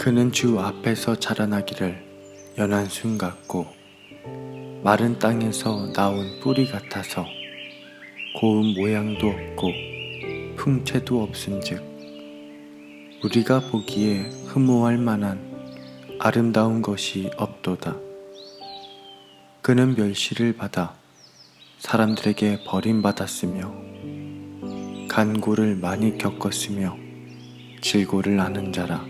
그는 주 앞에서 자라나기를 연한 순 같고 마른 땅에서 나온 뿌리 같아서 고운 모양도 없고 풍채도 없은즉 우리가 보기에 흠모할 만한 아름다운 것이 없도다. 그는 멸시를 받아 사람들에게 버림받았으며 간고를 많이 겪었으며 질고를 아는 자라.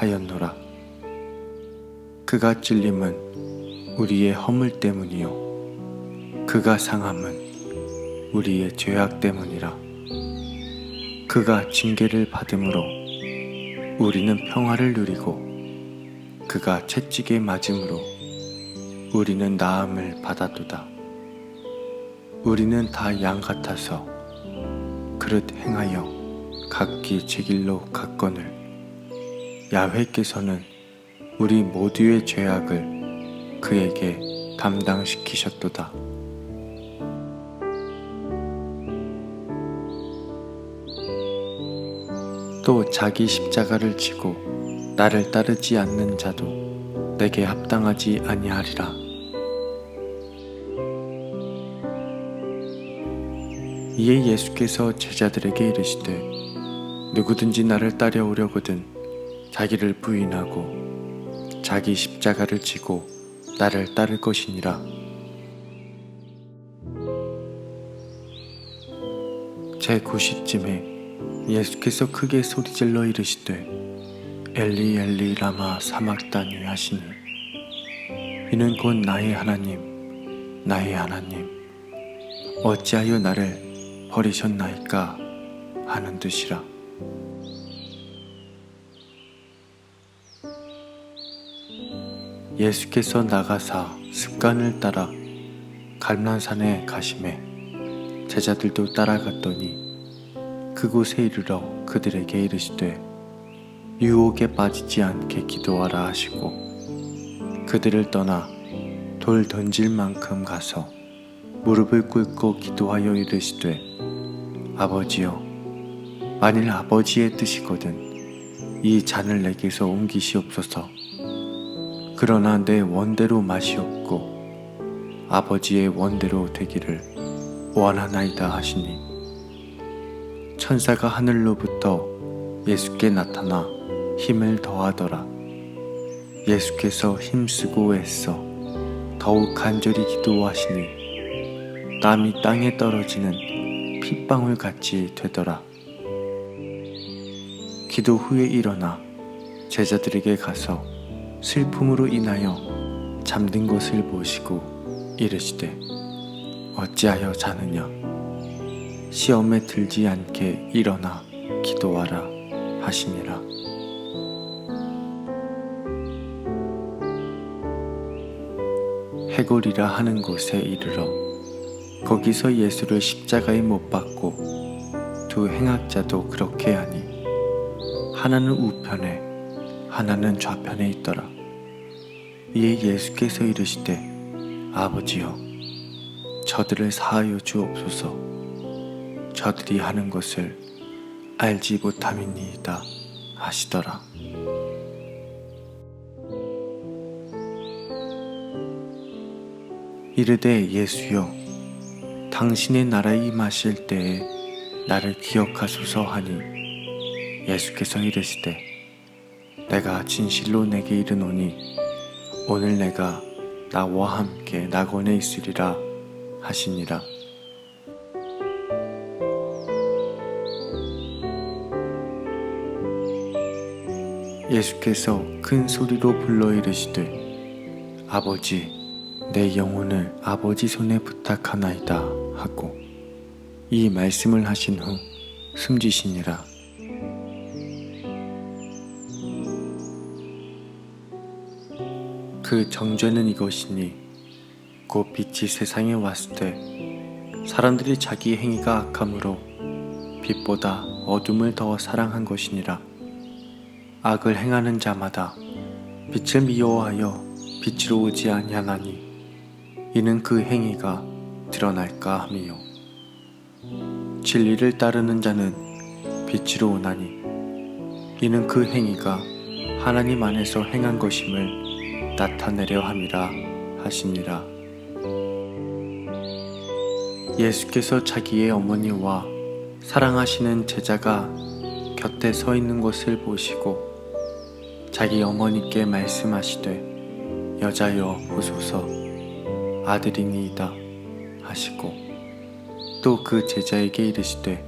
하였노라. 그가 찔림은 우리의 허물 때문이요. 그가 상함은 우리의 죄악 때문이라. 그가 징계를 받음으로 우리는 평화를 누리고 그가 채찍에 맞음으로 우리는 나음을 받았도다. 우리는 다 양 같아서 그릇 행하여 각기 제 길로 갔거늘 야훼께서는 우리 모두의 죄악을 그에게 감당시키셨도다. 또 자기 십자가를 지고 나를 따르지 않는 자도 내게 합당하지 아니하리라. 이에 예수께서 제자들에게 이르시되 누구든지 나를 따려오려거든 자기를 부인하고 자기 십자가를 지고 나를 따를 것이니라. 제 9시쯤에 예수께서 크게 소리질러 이르시되 엘리 엘리 라마 사막다니 하시니 이는 곧 나의 하나님 나의 하나님 어찌하여 나를 버리셨나이까 하는 뜻이라 예수께서 나가사 습관을 따라 갈만산에 가심에 제자들도 따라갔더니 그곳에 이르러 그들에게 이르시되 유혹에 빠지지 않게 기도하라 하시고 그들을 떠나 돌 던질 만큼 가서 무릎을 꿇고 기도하여 이르시되 아버지여 만일 아버지의 뜻이거든 이 잔을 내게서 옮기시옵소서 그러나 내 원대로 마시옵고 아버지의 원대로 되기를 원하나이다 하시니 천사가 하늘로부터 예수께 나타나 힘을 더하더라. 예수께서 힘쓰고 애써 더욱 간절히 기도하시니 땀이 땅에 떨어지는 핏방울 같이 되더라. 기도 후에 일어나 제자들에게 가서 슬픔으로 인하여 잠든 것을 보시고 이르시되 어찌하여 자느냐 시험에 들지 않게 일어나 기도하라 하시니라 해골이라 하는 곳에 이르러 거기서 예수를 십자가에 못 박고 두 행악자도 그렇게 하니 하나는 우편에 하나는 좌편에 있더라. 이에 예수께서 이르시되 아버지여 저들을 사하여 주옵소서 저들이 하는 것을 알지 못함이니이다 하시더라. 이르되 예수여 당신의 나라에 임하실 때에 나를 기억하소서 하니 예수께서 이르시되 내가 진실로 내게 이르노니 오늘 내가 나와 함께 낙원에 있으리라 하시니라. 예수께서 큰 소리로 불러 이르시되 아버지 내 영혼을 아버지 손에 부탁하나이다 하고 이 말씀을 하신 후 숨지시니라 그 정죄는 이것이니 곧 빛이 세상에 왔을 때 사람들이 자기 행위가 악함으로 빛보다 어둠을 더 사랑한 것이니라. 악을 행하는 자마다 빛을 미워하여 빛으로 오지 아니하나니 이는 그 행위가 드러날까 함이요 진리를 따르는 자는 빛으로 오나니 이는 그 행위가 하나님 안에서 행한 것임을 나타내려 함이라 하시니라 예수께서 자기의 어머니와 사랑하시는 제자가 곁에 서 있는 것을 보시고 자기 어머니께 말씀하시되 여자여 보소서. 아들이니이다. 하시고 또 그 제자에게 이르시되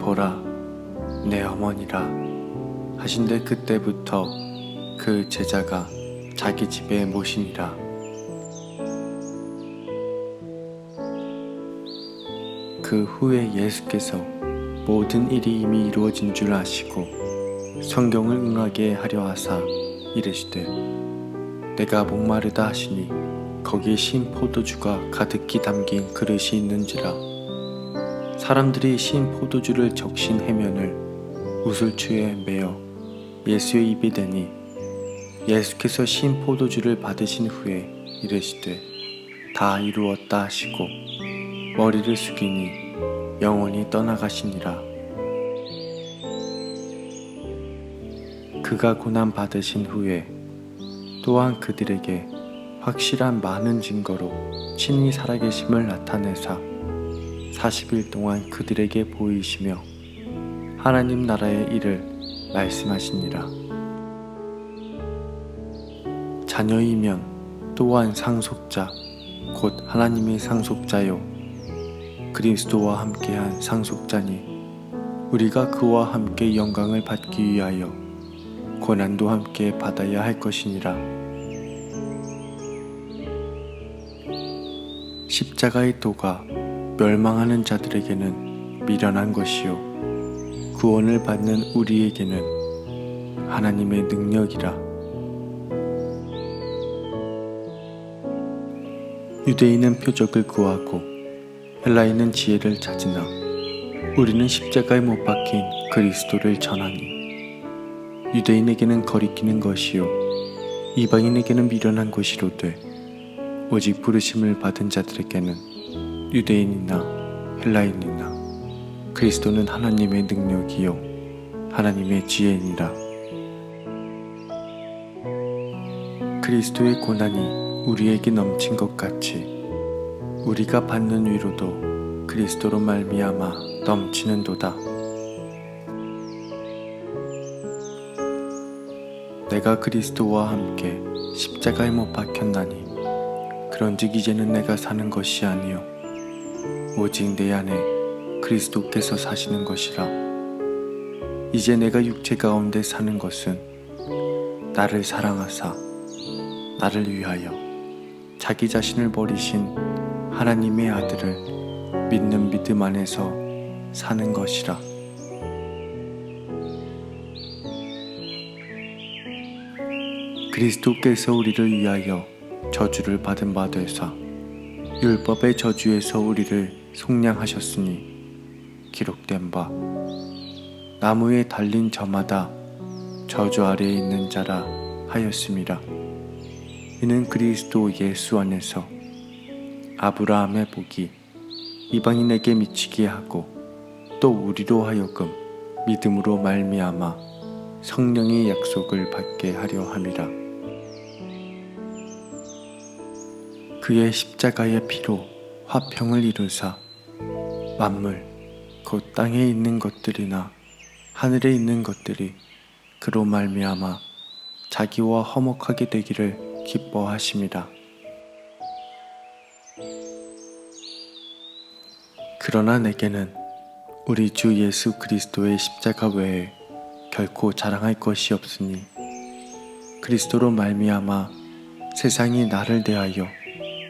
보라 내 어머니라. 하신데 그때부터 그 제자가 자기 집에 모시니라. 그 후에 예수께서 모든 일이 이미 이루어진 줄 아시고 성경을 응하게 하려 하사 이르시되 내가 목마르다 하시니 거기에 신 포도주가 가득히 담긴 그릇이 있는지라. 사람들이 신 포도주를 적신 해면을 우슬추에 메어 예수의 입에 대니 예수께서 신 포도주를 받으신 후에 이르시되 다 이루었다 하시고 머리를 숙이니 영원히 떠나가시니라 그가 고난 받으신 후에 또한 그들에게 확실한 많은 증거로 친히 살아계심을 나타내사 40일 동안 그들에게 보이시며 하나님 나라의 일을 말씀하시니라. 자녀이면 또한 상속자, 곧 하나님의 상속자요. 그리스도와 함께한 상속자니 우리가 그와 함께 영광을 받기 위하여 고난도 함께 받아야 할 것이니라. 십자가의 도가 멸망하는 자들에게는 미련한 것이요 구원을 받는 우리에게는 하나님의 능력이라. 유대인은 표적을 구하고 헬라인은 지혜를 찾으나 우리는 십자가에 못 박힌 그리스도를 전하니. 유대인에게는 거리끼는 것이요 이방인에게는 미련한 것이로되 오직 부르심을 받은 자들에게는 유대인이나 헬라인이나 그리스도는 하나님의 능력이요 하나님의 지혜니라. 그리스도의 고난이 우리에게 넘친 것 같이 우리가 받는 위로도 그리스도로 말미암아 넘치는도다. 내가 그리스도와 함께 십자가에 못 박혔나니 그런즉 이제는 내가 사는 것이 아니요 오직 내 안에 그리스도께서 사시는 것이라. 이제 내가 육체 가운데 사는 것은 나를 사랑하사 나를 위하여 자기 자신을 버리신 하나님의 아들을 믿는 믿음 안에서 사는 것이라 그리스도께서 우리를 위하여 저주를 받은 바 되사 율법의 저주에서 우리를 속량하셨으니 기록된 바 나무에 달린 저마다 저주 아래에 있는 자라 하였습니다. 이는 그리스도 예수 안에서 아브라함의 복이 이방인에게 미치게 하고 또 우리로 하여금 믿음으로 말미암아 성령의 약속을 받게 하려 함이라. 그의 십자가의 피로 화평을 이루사 만물 곧 땅에 있는 것들이나 하늘에 있는 것들이 그로 말미암아 자기와 화목하게 되기를 기뻐하심이라. 그러나 내게는 우리 주 예수 그리스도의 십자가 외에 결코 자랑할 것이 없으니 그리스도로 말미암아 세상이 나를 대하여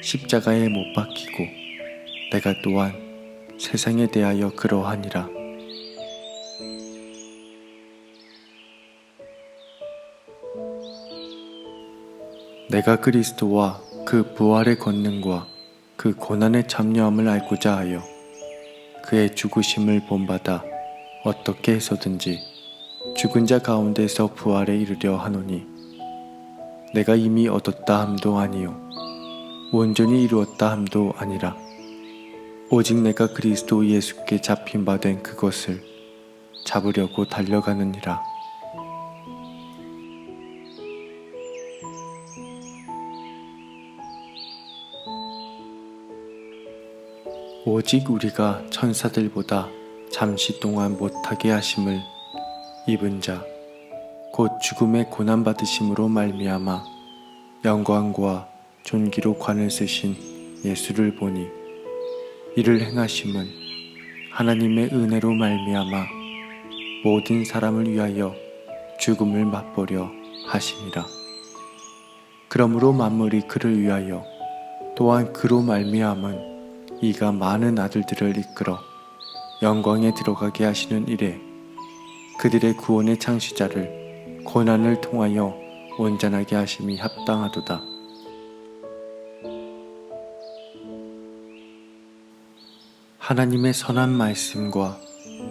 십자가에 못 박히고 내가 또한 세상에 대하여 그러하니라. 내가 그리스도와 그 부활의 권능과 그 고난에 참여함을 알고자 하여 그의 죽으심을 본받아 어떻게 해서든지 죽은 자 가운데서 부활에 이르려 하노니 내가 이미 얻었다 함도 아니요 온전히 이루었다 함도 아니라 오직 내가 그리스도 예수께 잡힌 바 된 그것을 잡으려고 달려가느니라 오직 우리가 천사들보다 잠시 동안 못하게 하심을 입은 자 곧 죽음의 고난 받으심으로 말미암아 영광과 존귀로 관을 쓰신 예수를 보니 이를 행하심은 하나님의 은혜로 말미암아 모든 사람을 위하여 죽음을 맛보려 하심이라. 그러므로 만물이 그를 위하여 또한 그로 말미암은 이가 많은 아들들을 이끌어 영광에 들어가게 하시는 일에 그들의 구원의 창시자를 고난을 통하여 온전하게 하심이 합당하도다. 하나님의 선한 말씀과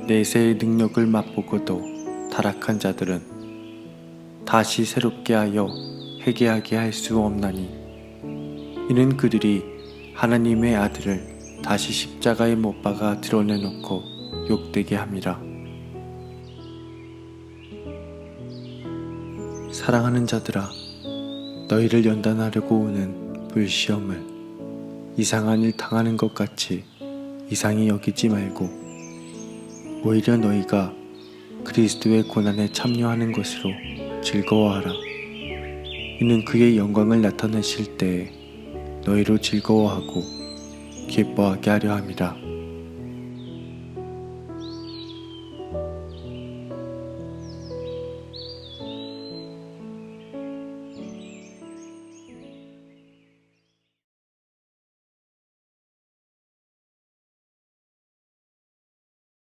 내세의 능력을 맛보고도 타락한 자들은 다시 새롭게 하여 회개하게 할 수 없나니 이는 그들이 하나님의 아들을 다시 십자가에 못 박아 드러내놓고 욕되게 함이라. 사랑하는 자들아, 너희를 연단하려고 오는 불시험을 이상한 일 당하는 것 같이 이상히 여기지 말고 오히려 너희가 그리스도의 고난에 참여하는 것으로 즐거워하라. 이는 그의 영광을 나타내실 때에 너희로 즐거워하고 기뻐하게 하려 함이라.